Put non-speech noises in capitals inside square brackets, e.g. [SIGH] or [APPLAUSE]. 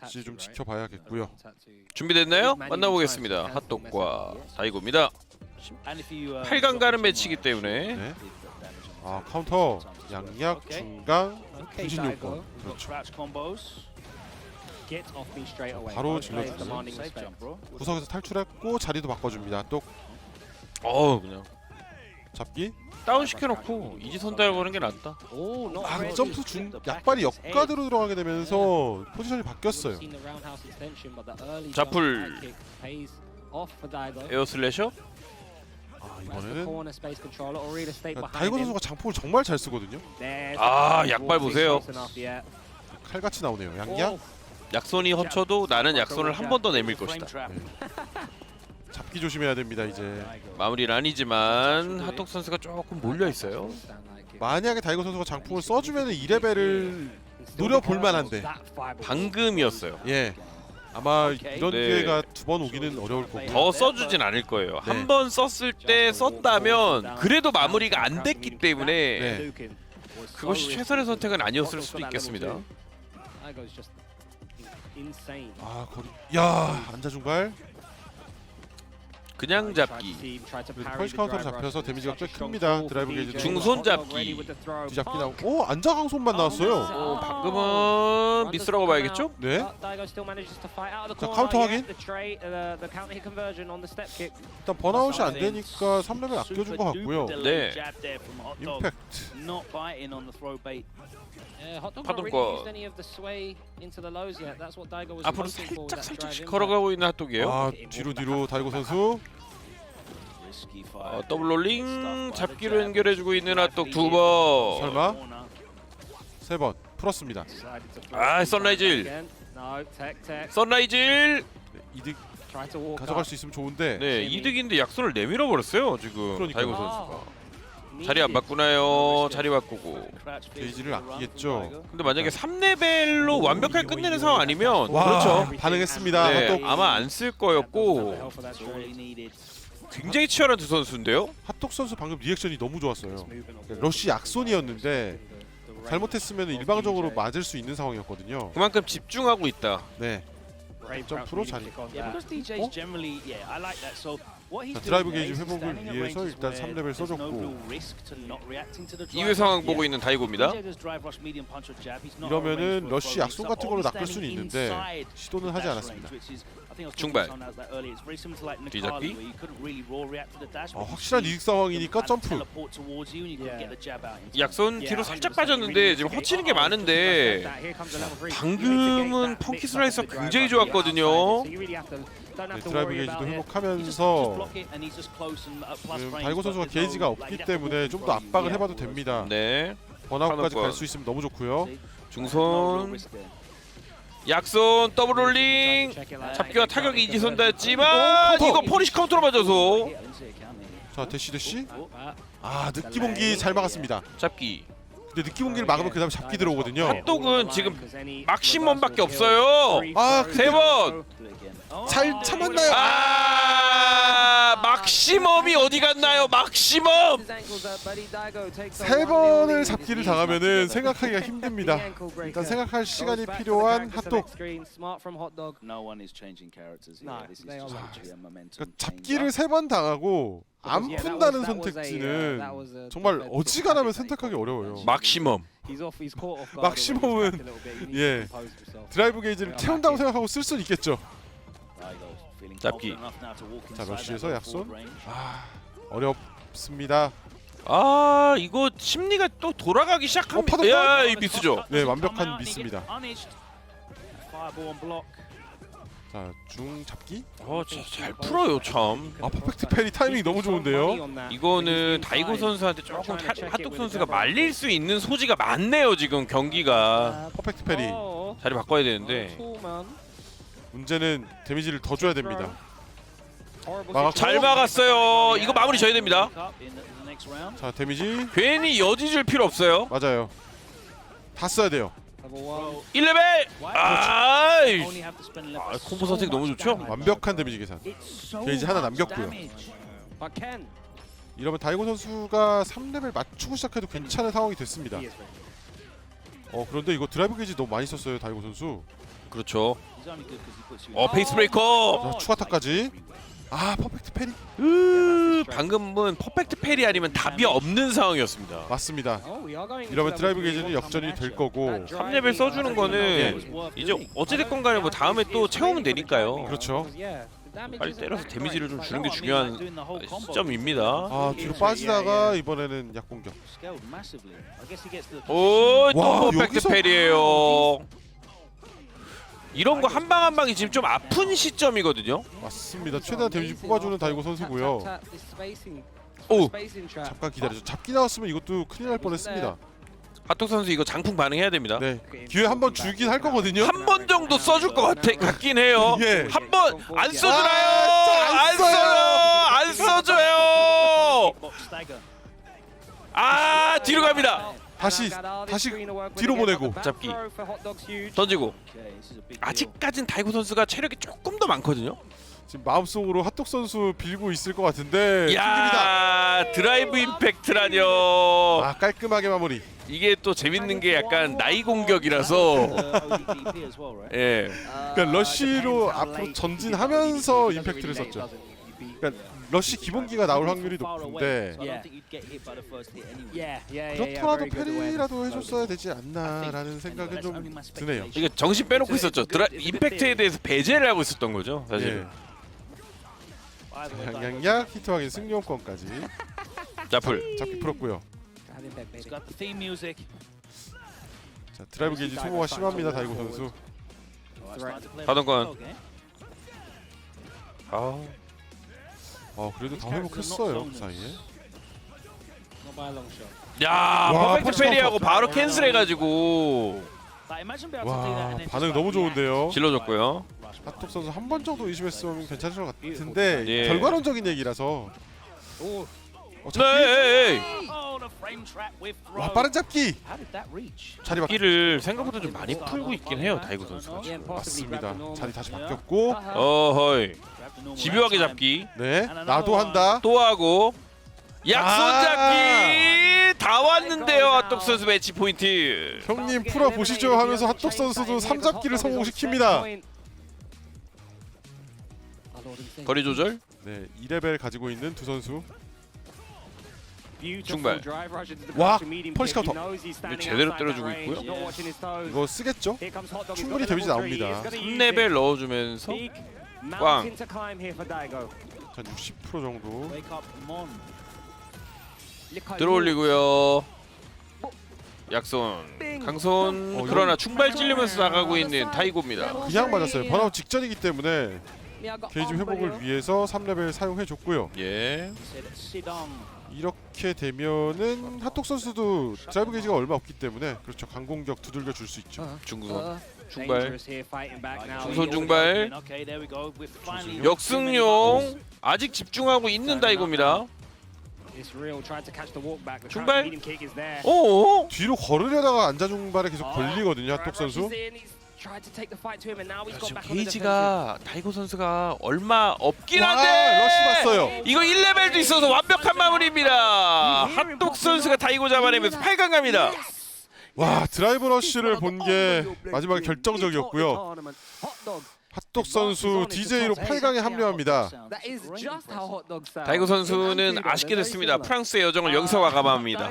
할지 좀 지켜봐야겠고요. 준비됐나요? 만나보겠습니다. 핫도그와 다이고입니다. 8강 가는 매치이기 때문에. 네. 아 카운터. 양약 중강 분신 요건 그렇죠. 바로 질러주고 구석에서 탈출했고 자리도 바꿔줍니다. 또 어 그냥 잡기 다운 시켜놓고 이지선 달고 하는 게 낫다. 아 점프 중 약발이 역가드로 들어가게 되면서 포지션이 바뀌었어요. 자풀. 에어 슬래셔? 아 이번에는 이번에는 다이거 선수가 장폭을 정말 잘 쓰거든요. 아, 약발 보세요. 칼같이 나오네요. 양약 약손이 허쳐도 나는 약손을 한 번 더 내밀 것이다. [LAUGHS] 잡기 조심해야 됩니다. 이제 마무리는 아니지만 핫도그 선수가 조금 몰려 있어요. 만약에 다이거 선수가 장풍을 써주면 2레벨을 노려볼 만한데. 방금이었어요. 예 아마 이런 네. 기회가 두 번 오기는 어려울 거고. 더 써주진 않을 거예요. 네. 한번 썼을 때 썼다면 그래도 마무리가 안 됐기 때문에 네. 그것이 최선의 선택은 아니었을 수도 있겠습니다. 아 거리 야 안자중발 그냥 잡기. 펄시 카운터로 잡혀서 데미지가 꽤 큽니다. 드라이브 게이지 중손 잡기. 뒤잡기 나오고 오 안자강 손만 나왔어요. 어, 방금은 미스라고 봐야겠죠? 네. 자 카운터 확인. uh, 일단 번아웃이 안 되니까 3레벨 아껴준 것 같고요. 네. 임팩트. 파동권. 앞으로 살짝 살짝씩 걸어가고 있는 핫도그예요. 아 뒤로 뒤로 다이고 선수. 어, 더블 롤링 잡기로 연결해주고 있는 핫도그 두 번. 설마? 세 번 풀었습니다. 아 선라이즈 선라이즈. 네, 이득 가져갈 수 있으면 좋은데 네 이득인데 약손을 내밀어 버렸어요 지금 그러니까요. 다이고 선수가. 자리 안 바꾸나요? 자리 바꾸고. 게이지를 아끼겠죠. 근데 만약에 3레벨로 완벽하게 끝내는 상황 아니면 와 그렇죠. 반응했습니다. 네. 아마 안 쓸 거였고 굉장히 치열한 두 선수인데요. 핫도그 선수 방금 리액션이 너무 좋았어요. 러쉬 약손이었는데 잘못했으면 일방적으로 맞을 수 있는 상황이었거든요. 그만큼 집중하고 있다. 네. 점프로 자리. 자, 드라이브 게이지 회복을 위해서 일단 3레벨 써줬고 2회 상황 보고 있는 다이고입니다. 이러면은 러쉬 약속 같은 걸로 낚을 수는 있는데 시도는 하지 않았습니다. 중발. 뒤잡기. 아, 확실한 이득 상황이니까 점프. 약손 뒤로 살짝 빠졌는데 지금 허치는 게 많은데 방금은 펑키 슬라이서 굉장히 좋았거든요. 네, 드라이브 게이지도 회복하면서 지금 다이고 선수가 게이지가 없기 때문에 좀 더 압박을 해봐도 됩니다. 네. 번아웃까지 갈 수 있으면 너무 좋고요. 중손. 약손 더블 롤링. 잡기와 타격이 이지선다였지만 오, 이거 포리시 카운터로 맞아서. 자 대시 대시. 아 느끼 봉기 잘 막았습니다. 잡기 근데 느끼 봉기를 막으면 그 다음에 잡기 들어오거든요. 핫도그는 지금 막심멈밖에 없어요. 아 세 번. 잘 참았나요? 아 막시멈이 어디 갔나요? 막시멈. 세 번을 잡기를 당하면은 생각하기가 힘듭니다. 일단 생각할 시간이 필요한 핫도그. 그러니까 잡기를 세 번 당하고 안 푼다는 선택지는 정말 어지간하면 선택하기 어려워요. 막시멈. 막시멈은, 예. 드라이브 게이지를 채운다고 생각하고 쓸 수는 있겠죠. 잡기. 자, 러쉬에서 약손. 아 어렵습니다. 아 이거 심리가 또 돌아가기 시작합니다. 어, 파도, 야 이 미스죠. 네 완벽한 미스입니다. 자중 잡기. 어잘 풀어요 참. 아 퍼펙트 페리 타이밍 너무 좋은데요. 이거는 다이고 선수한테 조금 타, 핫도그 선수가 말릴 수 있는 소지가 많네요 지금 경기가 퍼펙트 페리. 자리 바꿔야 되는데 문제는 데미지를 더 줘야 됩니다. 막았고. 잘 막았어요. 이거 마무리 져야 됩니다. 자 데미지 괜히 여지 줄 필요 없어요. 맞아요. 다 써야 돼요. 1레벨. 아 이 아, 콤보 선택 너무 좋죠? 완벽한 데미지 계산. 게이지 하나 남겼고요. 이러면 다이고 선수가 3레벨 맞추고 시작해도 괜찮은 상황이 됐습니다. 어 그런데 이거 드라이브 게이지 너무 많이 썼어요 다이고 선수. 그렇죠. 어. 페이스 브레이커. 자, 추가타까지. 아 퍼펙트 패리 으, 방금은 퍼펙트 패리 아니면 답이 없는 상황이었습니다. 맞습니다. Oh, 이러면 드라이브. 게이지는 역전이 될 거고 3레벨 써주는 거는 이제 어찌됐건 간에 뭐 다음에 또 채우면 되니까요. 그렇죠. 빨리 때려서 데미지를 좀 주는 게 중요한 시점입니다. 아 뒤로 빠지다가 이번에는 약공격. Scaled massively. I guess he gets the 오, 또 와, 퍼펙트 여기서- 패리예요. 이런 거 한 방 한 방이 지금 좀 아픈 시점이거든요. 맞습니다. 최대한 데미지 뽑아주는 다이고 선수고요. 오, 잠깐 기다려줘. 잡기 나왔으면 이것도 큰일 날 뻔했습니다. 하톡 선수 이거 장풍 반응해야 됩니다. 네 기회 한 번 주긴 할 거거든요. 한 번 정도 써줄 것 같아 같긴 해요. [LAUGHS] 예. 한 번 안 써주나요? 아, 안안 써요. 써요. 안 써줘요. stagger. 아 뒤로 갑니다. 다시 다시 뒤로 보내고 잡기. 던지고 deal. 아직까진 다이고 선수가 체력이 조금 더 많거든요. 지금 마음속으로 핫독 선수 빌고 있을 것 같은데. 야 드라이브 임팩트라뇨. 아 깔끔하게 마무리. 이게 또 재밌는 게 약간 나이 공격이라서 right? [LAUGHS] 예. 그러니까 러쉬로 앞으로 전진하면서 임팩트를 썼죠. 그러니까 러쉬 기본기가 나올 확률이 높은데. 그렇더라도 페리라도 해줬어야 되지 않나라는 생각은 좀 드네요. 이게 정신 빼놓고 있었죠. 드라 임팩트에 대해서 배제를 하고 있었던 거죠, 사실. 예. 양양약 히트 확인 승용권까지 [LAUGHS] 자풀. 잡기 풀었고요. 자 드라이브 게이지 소모가 심합니다 다이고 선수. Oh, 하던건. dog, eh? 아, 어 그래도 다 회복했어요 그 사이에. 야 와, 퍼펙트 페리하고. 바로 캔슬해가지고 와 반응 너무. 좋은데요. 질러줬고요. 핫독 선수 한 번 정도 의심했으면 괜찮을 것 같은데 예. 결과론적인 얘기라서. 어, 네. trap with throw. 와 빠른 잡기. 자리 바 기를 생각보다 좀 많이 풀고 있긴 해요, 다이고 선수가. 맞습니다. 자리 다시 바뀌었고 어허이. 집요하게. 잡기. 네 나도 한다. 또 하고 약손 아. 잡기 다 왔는데요, 핫독 선수 매치 포인트. 형님 풀어 보시죠 하면서 핫독 선수도 삼잡기를 성공시킵니다. 거리 조절. 네 2레벨 가지고 있는 두 선수. 중발. 와. 이거 제대로 때려주고 있고요. 이거 쓰겠죠? 충분히 데미지 나옵니다. 3레벨 넣어주면서 꽝. 한 60% 정도. 들어올리고요. 약손, 강손 어, 그러나 충발 찔리면서 나가고 있는 타이고입니다. 그냥 맞았어요. 번아웃 직전이기 때문에 게이지 회복을 위해서 3레벨 사용해 줬고요. 예. 이렇게 되면은 핫독 선수도 드라이브 게이지가 얼마 없기 때문에 그렇죠. 강공격 두들겨 줄 수 있죠. 중구선, 중발, Like, 중손 중발. We're finally 역승용 아직 집중하고 있는 다이고입니다. 중발. 오, 뒤로 걸으려다가 앉아 중발에 계속 걸리거든요. 핫독 선수. 지금 게이지가 다이고 선수가 얼마 없긴 와, 한데 러시 봤어요. 이거 1레벨도 있어서 완벽한 마무리입니다. 핫독 선수가 다이고 잡아내면서 8강 갑니다. 와 드라이브 러쉬를 본 게 마지막에 결정적이었고요. 핫독 선수 DJ로 8강에 합류합니다. 다이고 선수는 아쉽게 됐습니다. 프랑스의 여정을 여기서 마감합니다.